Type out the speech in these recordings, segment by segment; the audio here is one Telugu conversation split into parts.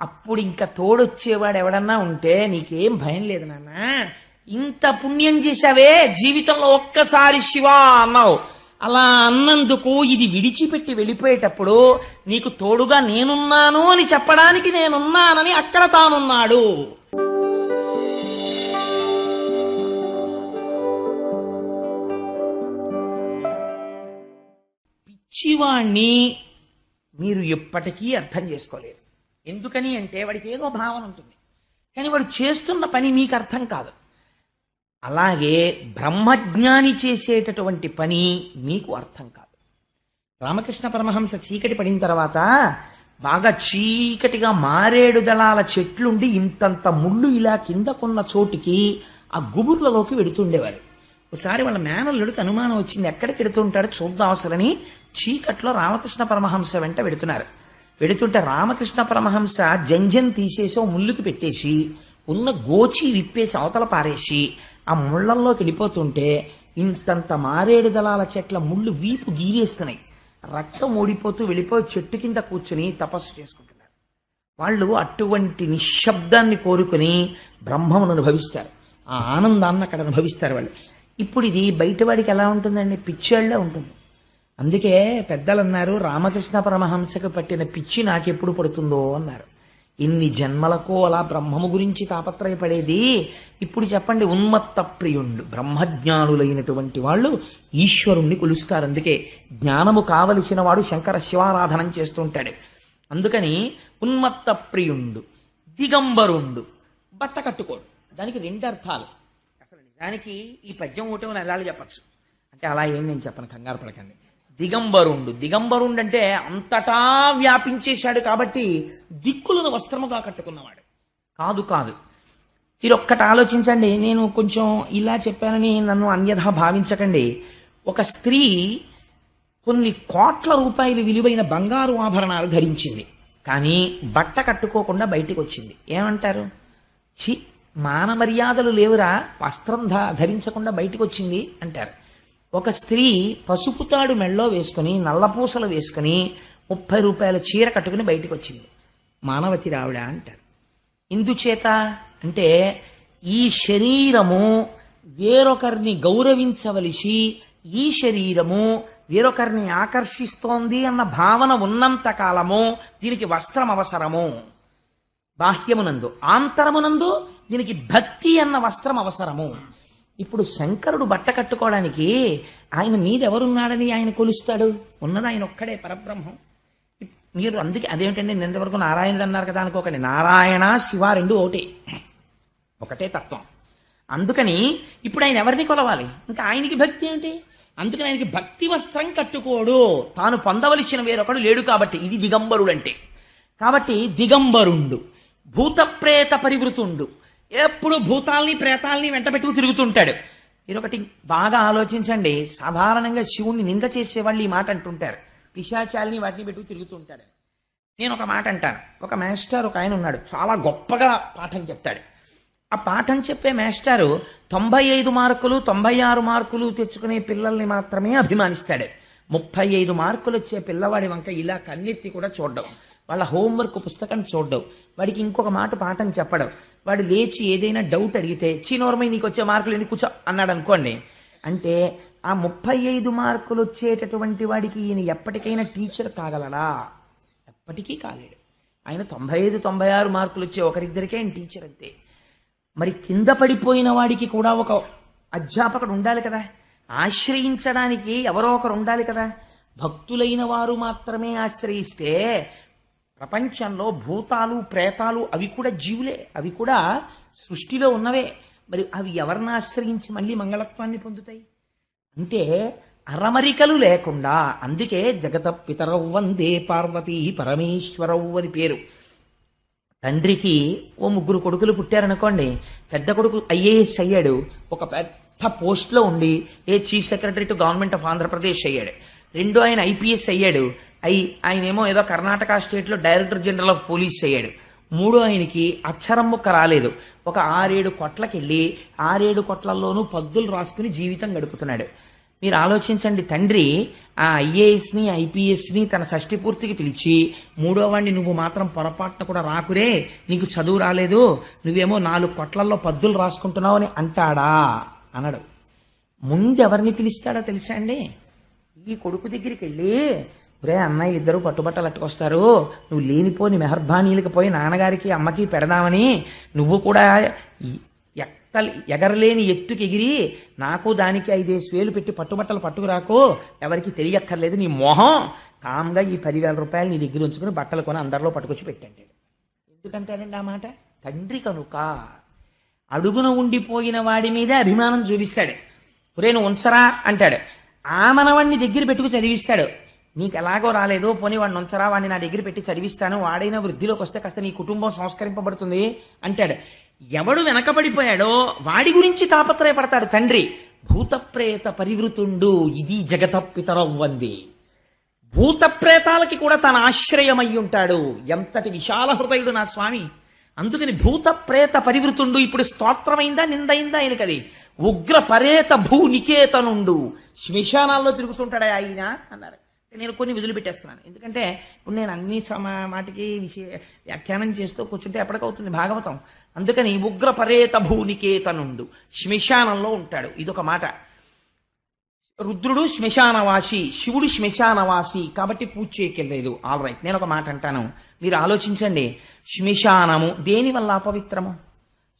అప్పుడు ఇంకా తోడొచ్చేవాడు ఎవడన్నా ఉంటే నీకేం భయం లేదు నాన్న. ఇంత పుణ్యం చేశావే జీవితంలో ఒక్కసారి శివ అన్నావు. అలా అన్నందుకు ఇది విడిచిపెట్టి వెళ్ళిపోయేటప్పుడు నీకు తోడుగా నేనున్నాను అని చెప్పడానికి నేనున్నానని అక్కడ తానున్నాడు. పిచ్చివాణ్ణి మీరు ఎప్పటికీ అర్థం చేసుకోలేరు. ఎందుకని అంటే వాడికి ఏదో భావన ఉంటుంది. కానీ వాడు చేస్తున్న పని మీకు అర్థం కాదు. అలాగే బ్రహ్మజ్ఞాని చేసేటటువంటి పని మీకు అర్థం కాదు. రామకృష్ణ పరమహంస చీకటి పడిన తర్వాత బాగా చీకటిగా మారేడు దళాల చెట్లుండి ఇంతంత ముళ్ళు ఇలా కిందకున్న చోటికి ఆ గుబుర్లలోకి వెడుతుండేవారు ఒకసారి వాళ్ళ మేనల్లుడికి అనుమానం వచ్చింది ఎక్కడికి వెడుతుంటాడో చూద్దాం అసలని చీకట్లో రామకృష్ణ పరమహంస వెంట వెడుతున్నారు. వెళుతుంటే రామకృష్ణ పరమహంస జంజన్ తీసేసి ముళ్ళుకి పెట్టేసి ఉన్న గోచి విప్పేసి అవతల పారేసి ఆ ముళ్ళల్లోకి వెళ్ళిపోతుంటే ఇంతంత మారేడు దళాల చెట్ల ముళ్ళు వీపు గీరేస్తున్నాయి. రక్తం ఓడిపోతూ వెళ్ళిపోయి చెట్టు కింద కూర్చుని తపస్సు చేసుకుంటున్నారు. వాళ్ళు అటువంటి నిశ్శబ్దాన్ని కోరుకుని బ్రహ్మమును అనుభవిస్తారు. ఆ ఆనందాన్ని అక్కడ అనుభవిస్తారు వాళ్ళు. ఇప్పుడు ఇది బయటవాడికి ఎలా ఉంటుందండి? పిచ్చేళ్ళే ఉంటుంది. అందుకే పెద్దలు అన్నారు రామకృష్ణ పరమహంసకు పట్టిన పిచ్చి నాకెప్పుడు పడుతుందో అన్నారు. ఇన్ని జన్మలకు అలా బ్రహ్మము గురించి తాపత్రయపడేది? ఇప్పుడు చెప్పండి ఉన్మత్త ప్రియుండు బ్రహ్మజ్ఞానులైనటువంటి వాళ్ళు ఈశ్వరుణ్ణి కొలుస్తారు. అందుకే జ్ఞానము కావలసిన వాడు శంకర శివారాధనం చేస్తుంటాడు. అందుకని ఉన్మత్త ప్రియుండు దిగంబరుండు బట్ట కట్టుకోడు. దానికి రెండు అర్థాలు. అసలు నిజానికి ఈ పద్యం ఒకటే నెలలు చెప్పచ్చు? అంటే అలా ఏం నేను చెప్పను కంగారు పడకండి. దిగంబరుండు. దిగంబరుండు అంటే అంతటా వ్యాపించేశాడు కాబట్టి దిక్కులను వస్త్రముగా కట్టుకున్నవాడు. కాదు కాదు. మీరు ఒక్కటి ఆలోచించండి. నేను కొంచెం ఇలా చెప్పానని నన్ను అన్యథా భావించకండి. ఒక స్త్రీ కొన్ని కోట్ల రూపాయలు విలువైన బంగారు ఆభరణాలు ధరించింది. కానీ బట్ట కట్టుకోకుండా బయటికి వచ్చింది ఏమంటారు? చి మానమర్యాదలు లేవురా. వస్త్రం ధ- ధరించకుండా బయటికి వచ్చింది అంటారు. ఒక స్త్రీ పసుపు తాడు మెళ్ళో వేసుకుని నల్లపూసలు వేసుకుని ముప్పై రూపాయల చీర కట్టుకుని బయటికి వచ్చింది మానవతి రావిడ అంటారు. ఇందుచేత అంటే ఈ శరీరము వేరొకరిని గౌరవించవలసి ఈ శరీరము వేరొకరిని ఆకర్షిస్తోంది అన్న భావన ఉన్నంత కాలము దీనికి వస్త్రం అవసరము బాహ్యమునందు ఆంతరమునందు దీనికి భక్తి అన్న వస్త్రం అవసరము ఇప్పుడు శంకరుడు బట్ట కట్టుకోవడానికి ఆయన మీద ఎవరున్నాడని ఆయన కొలుస్తాడు? ఉన్నది ఆయన ఒక్కడే పరబ్రహ్మం. మీరు అందుకే అదేమిటండి నిన్నవరకు నారాయణుడు అన్నారు కదా అనుకోకండి. నారాయణ శివ రెండు ఒకటే. ఒకటే తత్వం. అందుకని ఇప్పుడు ఆయన ఎవరిని కొలవాలి? ఇంకా ఆయనకి భక్తి ఏంటి అందుకని ఆయనకి భక్తి వస్త్రం కట్టుకోడు. తాను పొందవలసిన వేరొకడు లేడు కాబట్టి ఇది దిగంబరుడు అంటే కాబట్టి దిగంబరుండు. భూతప్రేత పరివృతుండు ఎప్పుడు భూతాల్ని ప్రేతాల్ని వెంట పెట్టుకు తిరుగుతుంటాడు. మీరు ఒకటి బాగా ఆలోచించండి. సాధారణంగా శివుణ్ణి నింద చేసేవాళ్ళు ఈ మాట అంటుంటారు. పిశాచాల్ని వాటిని పెట్టుకు తిరుగుతుంటాడు. నేను ఒక మాట అంటాను. ఒక మాస్టర్ ఒక ఆయన ఉన్నాడు. చాలా గొప్పగా పాఠం చెప్తాడు. ఆ పాఠం చెప్పే మాస్టారు తొంభై ఐదు మార్కులు తొంభై ఆరు మార్కులు తెచ్చుకునే పిల్లల్ని మాత్రమే అభిమానిస్తాడు. ముప్పై ఐదు మార్కులు వచ్చే పిల్లవాడి వంక ఇలా కన్నెత్తి కూడా చూడడం. వాళ్ళ హోంవర్క్ పుస్తకం చూడడం. వాడికి ఇంకొక మాట పాఠం చెప్పడం. వాడు లేచి ఏదైనా డౌట్ అడిగితే చీనోర్మై నీకు వచ్చే మార్కులు ఎన్ని? కూర్చో అన్నాడు అనుకోండి. అంటే ఆ ముప్పై ఐదు మార్కులు వచ్చేటటువంటి వాడికి ఈయన ఎప్పటికైనా టీచర్ కాగలడా? ఎప్పటికీ కాలేడు. ఆయన తొంభై ఐదు తొంభై ఆరు మార్కులు వచ్చే ఒకరిద్దరికే ఆయన టీచర్ అంతే. మరి కింద పడిపోయిన వాడికి కూడా ఒక అధ్యాపకుడు ఉండాలి కదా? ఆశ్రయించడానికి ఎవరో ఒకరు ఉండాలి కదా? భక్తులైన వారు మాత్రమే ఆశ్రయిస్తే ప్రపంచంలో భూతాలు ప్రేతాలు అవి కూడా జీవులే. అవి కూడా సృష్టిలో ఉన్నవే. మరి అవి ఎవరిని ఆశ్రయించి మళ్ళీ మంగళత్వాన్ని పొందుతాయి? అంటే అరమరికలు లేకుండా అందుకే జగత పితరవ్ వందే పార్వతీ పరమేశ్వరవు అని పేరు. తండ్రికి ఓ ముగ్గురు కొడుకులు పుట్టారనుకోండి. పెద్ద కొడుకు ఐఏఎస్ అయ్యాడు. ఒక పెద్ద పోస్ట్లో ఉండి a chief secretary to government of Andhra Pradesh అయ్యాడు. రెండో ఆయన ఐపీఎస్ అయ్యాడు. అయి ఆయనేమో ఏదో కర్ణాటక స్టేట్లో డైరెక్టర్ జనరల్ ఆఫ్ పోలీస్ అయ్యాడు. మూడో ఆయనకి అక్షరం ముక్క రాలేదు. ఒక ఆరేడు కొట్లకెళ్ళి ఆరేడు కొట్లల్లోనూ పద్దులు రాసుకుని జీవితం గడుపుతున్నాడు. మీరు ఆలోచించండి తండ్రి ఆ ఐఏఎస్ని ఐపీఎస్ని తన షష్టి పూర్తికి పిలిచి మూడో వాడిని నువ్వు మాత్రం పొరపాటున కూడా రాకురే నీకు చదువు రాలేదు నువ్వేమో నాలుగు కొట్లల్లో పద్దులు రాసుకుంటున్నావు అని అంటాడా? అనడు ముందు ఎవరిని పిలుస్తాడో తెలుసా అండి? ఈ కొడుకు దగ్గరికి వెళ్ళి ఒరే అన్నయ్య ఇద్దరు పట్టుబట్టలు అట్టుకొస్తారు. నువ్వు లేనిపోని మెహర్బానీలకు పోయి నాన్నగారికి అమ్మకి పెడదామని నువ్వు కూడా ఈ- ఎక్కలి ఎగరలేని ఎత్తుకి ఎగిరి నాకు దానికి ఐదేసి వేలు పెట్టి పట్టుబట్టలు పట్టుకురాకు. ఎవరికి తెలియక్కర్లేదు నీ మొహం. కామ్గా ఈ పదివేల రూపాయలు నీ దగ్గర ఉంచుకుని బట్టలు కొని అందరిలో పట్టుకొచ్చి పెట్టండి. ఎందుకంటారండి ఆ మాట? తండ్రి కనుక అడుగున ఉండిపోయిన వాడి మీదే అభిమానం చూపిస్తాడు. ఒరే నువ్వు ఉంచరా? అంటాడు. ఆ మనవాణ్ణి దగ్గర పెట్టుకు చదివిస్తాడు. నీకు ఎలాగో రాలేదు పోనీ వాడిని ఉంచరా వాడిని నా దగ్గర పెట్టి చదివిస్తాను వాడైనా వృద్ధిలోకి వస్తే కాస్త నీ కుటుంబం సంస్కరింపబడుతుంది అంటాడు. ఎవడు వెనకబడిపోయాడో వాడి గురించి తాపత్రయపడతాడు తండ్రి. భూతప్రేత పరివృతుండు ఇది జగత భూతప్రేతాలకి కూడా తన ఆశ్రయమై ఉంటాడు. ఎంతటి విశాల హృదయుడు నా స్వామి. అందుకని భూత ప్రేత పరివృతుండు ఇప్పుడు స్తోత్రమైందా నిందైందా ఆయనకది ఉగ్ర పరేత భూ నికేతనుండు శ్మశానాల్లో తిరుగుతుంటాడా ఆయన? అన్నారు. నేను కొన్ని విధులు పెట్టేస్తున్నాను. ఎందుకంటే ఇప్పుడు నేను అన్ని సమా మాటికి విషయ వ్యాఖ్యానం చేస్తూ కూర్చుంటే ఎప్పటికవుతుంది భాగవతం. అందుకని ఉగ్ర పరేత భూనికేతనుండు శ్మశానంలో ఉంటాడు. ఇదొక మాట. రుద్రుడు శ్మశానవాసి శివుడు శ్మశానవాసి. కాబట్టి పూజ చేయకెళ్ళలేదు ఆల్ రైట్ నేను ఒక మాట అంటాను. మీరు ఆలోచించండి. శ్మశానము దేనివల్ల అపవిత్రము?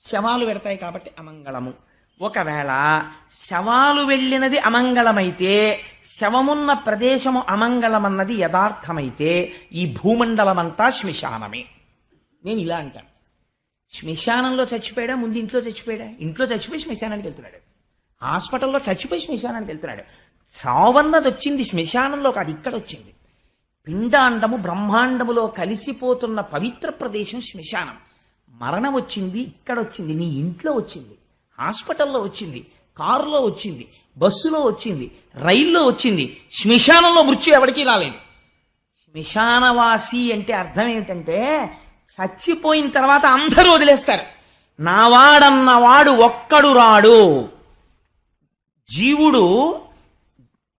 శవాలు పెడతాయి కాబట్టి అమంగళము. ఒకవేళ శవాలు వెళ్ళినది అమంగళమైతే శవమున్న ప్రదేశము అమంగళమన్నది యథార్థమైతే ఈ భూమండలమంతా శ్మశానమే. నేను ఇలా అంటాను. శ్మశానంలో చచ్చిపోయాడా? ముందు ఇంట్లో చచ్చిపోయాడా? ఇంట్లో చచ్చిపోయి శ్మశానానికి వెళ్తున్నాడు. హాస్పిటల్లో చచ్చిపోయి శ్మశానానికి వెళ్తున్నాడు. చావన్నది వచ్చింది శ్మశానంలో కాదు ఇక్కడ వచ్చింది. పిండాండము బ్రహ్మాండములో కలిసిపోతున్న పవిత్ర ప్రదేశం శ్మశానం. మరణం వచ్చింది ఇక్కడ వచ్చింది నీ ఇంట్లో వచ్చింది. హాస్పిటల్లో వచ్చింది కారులో వచ్చింది బస్సులో వచ్చింది రైల్లో వచ్చింది శ్మశానంలో మృత్యు ఎవరికీ రాలేదు. శ్మశానవాసి అంటే అర్థం ఏమిటంటే చచ్చిపోయిన తర్వాత అందరూ వదిలేస్తారు. నావాడన్నవాడు ఒక్కడు రాడు. జీవుడు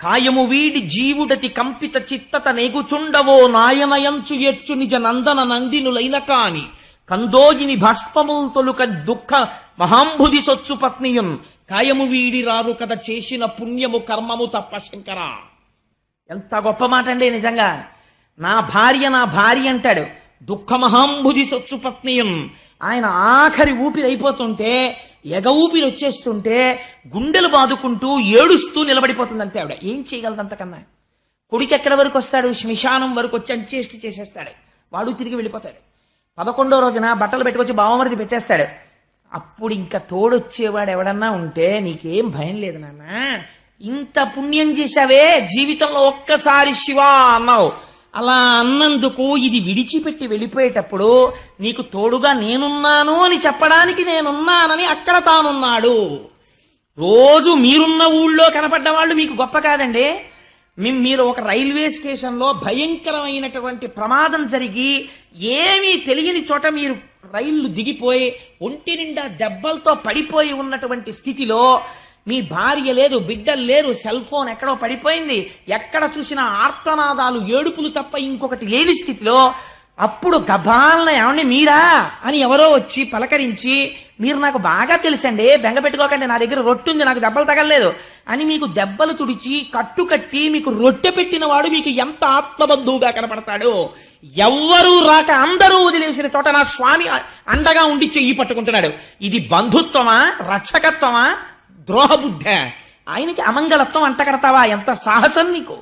కాయము వీడి జీవుడతి కంపిత చిత్తత నెగుచుండవో నాయనయంచు ఎచ్చు నిజ నందన నందినులైన కాని కందోగిని భస్పముల్ తొలుక దుఃఖ మహాంబుధి సొచ్చు పత్నియున్ కాయము వీడి రారు కథ చేసిన పుణ్యము కర్మము తప్ప శంకర. ఎంత గొప్ప మాట అండి నిజంగా. నా భార్య నా భార్య అంటాడు. దుఃఖ మహాంబుధి సొచ్చు పత్నియం ఆయన ఆఖరి ఊపిరి అయిపోతుంటే ఎగ ఊపిరి వచ్చేస్తుంటే గుండెలు బాదుకుంటూ ఏడుస్తూ నిలబడిపోతుంది అంతే ఆవిడ. ఏం చేయగలదు అంతకన్నా? కొడుకు ఎక్కడి వరకు వస్తాడు? శ్మశానం వరకు వచ్చి అంచేష్టి చేసేస్తాడు. వాడు తిరిగి వెళ్ళిపోతాడు. పదకొండో రోజున బట్టలు పెట్టుకొచ్చి బావమరిది పెట్టేస్తాడు. అప్పుడు ఇంకా తోడొచ్చేవాడు ఎవడన్నా ఉంటే నీకేం భయం లేదు నాన్న. ఇంత పుణ్యం చేశావే జీవితంలో ఒక్కసారి శివ అన్నావు. అలా అన్నందుకు ఇది విడిచిపెట్టి వెళ్ళిపోయేటప్పుడు నీకు తోడుగా నేనున్నాను అని చెప్పడానికి నేనున్నానని అక్కడ తానున్నాడు. రోజు మీరున్న ఊళ్ళో కనపడ్డ వాళ్ళు మీకు గొప్ప కాదండి. మేము మీరు ఒక రైల్వే స్టేషన్లో భయంకరమైనటువంటి ప్రమాదం జరిగి ఏమీ తెలియని చోట మీరు రైళ్ళు దిగిపోయి ఒంటి నిండా దెబ్బలతో పడిపోయి ఉన్నటువంటి స్థితిలో మీ భార్య లేదు బిడ్డలు లేరు సెల్ ఫోన్ ఎక్కడో పడిపోయింది. ఎక్కడ చూసినా ఆర్తనాదాలు ఏడుపులు తప్ప ఇంకొకటి లేని స్థితిలో అప్పుడు గబాలన ఏమండి మీరా అని ఎవరో వచ్చి పలకరించి మీరు నాకు బాగా తెలుసండి బెంగ పెట్టుకోకండి నా దగ్గర రొట్టె ఉంది నాకు దెబ్బలు తగలలేదు అని మీకు దెబ్బలు తుడిచి కట్టు కట్టి మీకు రొట్టె పెట్టిన వాడు మీకు ఎంత ఆత్మబంధువుగా కనపడతాడు? ఎవ్వరూ రాక అందరూ వదిలేసిన చోట నా స్వామి అండగా ఉండి చెయ్యి పట్టుకుంటున్నాడు. ఇది బంధుత్వమా రక్షకత్వమా ద్రోహబుద్ధ? ఆయనకి అమంగళత్వం అంటగడతావా ఎంత సాహసం నీకు?